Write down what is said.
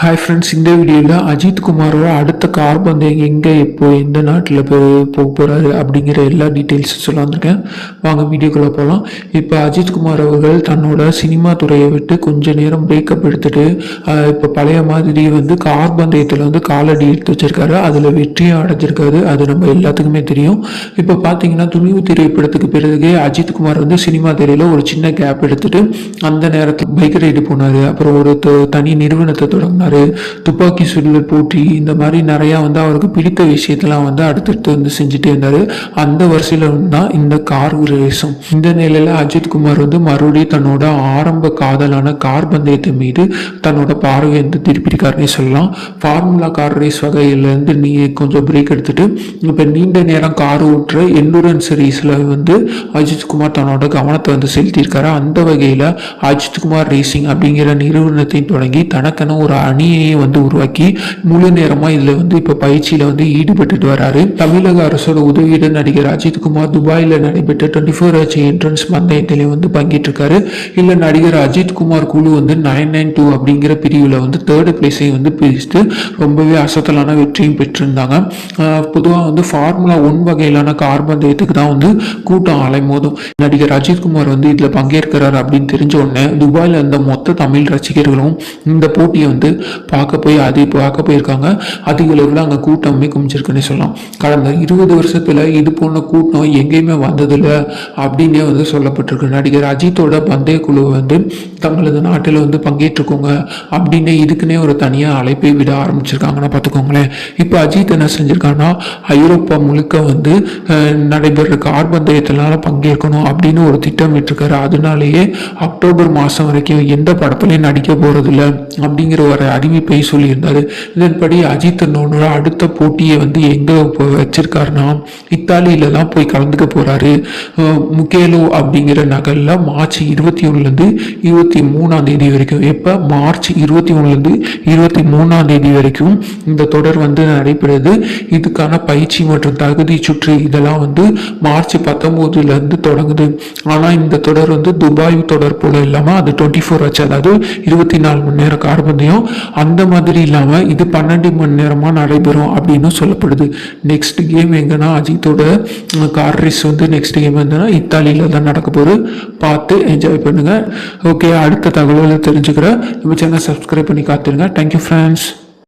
Hi friends இந்த வீடியோவில் அஜித் குமாரோட அடுத்த கார் பந்தயம் எங்கே இப்போ எந்த நாட்டில் போய் போக போகிறாரு அப்படிங்கிற எல்லா டீட்டெயில்ஸும் சொல்ல வந்திருக்கேன். வாங்க வீடியோக்குள்ளே போகலாம் இப்போ அஜித் குமார் அவர்கள் தன்னோட சினிமா துறையை விட்டு கொஞ்ச நேரம் பிரேக்கப் எடுத்துட்டு இப்போ பழைய மாதிரி வந்து கார் பந்தயத்தில் வந்து காலடி எடுத்து வச்சிருக்காரு. அதில் வெற்றியும் அடைஞ்சிருக்காரு. அது நம்ம எல்லாத்துக்குமே தெரியும். இப்போ பார்த்தீங்கன்னா துணிவு திரைப்படத்துக்கு பிறகு அஜித் குமார் வந்து சினிமா துறையில் ஒரு சின்ன கேப் எடுத்துட்டு அந்த நேரத்தில் பைக் ரைடு போனார். அப்புறம் ஒரு தனி நிறுவனத்தை தொடங்கினார். துப்பாக்கி சுடுதல் போட்டி இந்த மாதிரி நிறையா வந்து அவருக்கு பிடித்த விஷயத்தெல்லாம் வந்து அடுத்தடுத்து வந்து செஞ்சுட்டே இருந்தார். அந்த வரிசையில் தான் இந்த கார் ரேஸும் இந்த நிலையில் அஜித் குமார் வந்து மறுபடியும் தன்னோட ஆரம்ப காதலான கார் பந்தயத்தை மீது தன்னோட பார்வையை வந்து திருப்பியிருக்காருன்னே சொல்லலாம். ஃபார்முலா கார் ரேஸ் வகையிலேருந்து நீ கொஞ்சம் பிரேக் எடுத்துட்டு இப்போ நீண்ட நேரம் கார் ஓட்டுற எண்டூரன்ஸ் ரேஸில் வந்து அஜித் குமார் தன்னோட கவனத்தை வந்து செலுத்தியிருக்காரு. அந்த வகையில் அஜித் குமார் ரேசிங் அப்படிங்கிற நிறுவனத்தை தொடங்கி தனக்கென ஒரு அணியையே வந்து உருவாக்கி முழு நேரமாக இதில் வந்து இப்போ பயிற்சியில் வந்து ஈடுபட்டுட்டு வராரு. தமிழக அரசோட உதவியுடன் நடிகர் அஜித் குமார் துபாயில் நடைபெற்ற டுவெண்ட்டி ஃபோர் ஹெச் என்ட்ரன்ஸ் பந்தயத்திலே வந்து பங்கேற்றிருக்காரு. இல்லை நடிகர் அஜித் குமார் குழு வந்து நைன் நைன் டூ அப்படிங்கிற பிரிவில் வந்து தேர்டு பிளேஸையும் வந்து பிரித்து ரொம்பவே அசத்தலான வெற்றியும் பெற்றிருந்தாங்க. பொதுவாக வந்து ஃபார்முலா ஒன் வகையிலான கார் பந்தயத்துக்கு தான் வந்து கூட்டம் அலைமோதும். நடிகர் அஜித் குமார் வந்து இதில் பங்கேற்கிறார் அப்படின்னு தெரிஞ்ச உடனே துபாயில் இருந்த மொத்த தமிழ் ரசிகர்களும் இந்த போட்டியை வந்து பார்க்க போய் அது பார்க்க போயிருக்காங்க. அதிக அளவில் அங்கே கூட்டமே குமிச்சிருக்குன்னு சொல்லலாம் கடந்த இருபது வருஷத்தில் இது போன்ற கூட்டம் எங்கேயுமே வந்ததில்லை அப்படின்னே வந்து சொல்லப்பட்டிருக்கு. நடிகர் அஜித்தோட பந்தய குழு வந்து தங்களது நாட்டில் வந்து பங்கேற்றுக்கோங்க அப்படின்னு இதுக்குன்னே ஒரு தனியாக அழைப்பை விட ஆரம்பிச்சிருக்காங்கன்னா பார்த்துக்கோங்களேன். இப்போ அஜித் என்ன செஞ்சிருக்காங்கன்னா ஐரோப்பா முழுக்க வந்து அஹ், நடைபெற கார் பந்தயத்தினால பங்கேற்கணும் அப்படின்னு ஒரு திட்டம் விட்டுருக்காரு. அதனாலேயே அக்டோபர் மாதம் வரைக்கும் எந்த படத்துலையும் நடிக்க போகிறதில்ல அப்படிங்கிற ஒரு அறிவிப்பை சொல்லியிருந்தார். இதன்படி அஜித் நோனோட அடுத்த போட்டியை வந்து எங்கே வச்சிருக்காருன்னா இத்தாலியில தான் போய் கலந்துக்க போகிறாரு முகேலோ அப்படிங்கிற நகரில் மார்ச் இருபத்தி ஒன்றுலேருந்து இருபத்தி மூணாம் தேதி வரைக்கும் எப்போ? மார்ச் இருபத்தி ஒன்றுலேருந்து இருபத்தி மூணாம் தேதி வரைக்கும் இந்த தொடர் வந்து நடைபெறுது. இதுக்கான பயிற்சி மற்றும் தகுதி சுற்று இதெல்லாம் வந்து மார்ச் பத்தொம்போதுலேருந்து தொடங்குது. ஆனால் இந்த தொடர் வந்து துபாய் தொடர் போல இல்லாமல் அது டுவெண்ட்டி ஃபோர் ஆச்சு அதாவது இருபத்தி நாலு மணி நேரம் கார்பந்தயம் அந்த மாதிரி இல்லாமல் இது பன்னெண்டு மணி நேரமாக நடைபெறும் அப்படின்னு சொல்லப்படுது. நெக்ஸ்ட் கேம் எங்கன்னா அஜித்தோட கார் ரேஸ் வந்து நெக்ஸ்ட் கேம் வந்துன்னா இத்தாலியில் தான் நடக்க போகுது. பார்த்து என்ஜாய் பண்ணுங்கள் ஓகே அடுத்த தகவலை தெரிஞ்சுக்கிறேன் நம்ம சேனல் சப்ஸ்கிரைப் பண்ணி காத்துருங்க. Thank you friends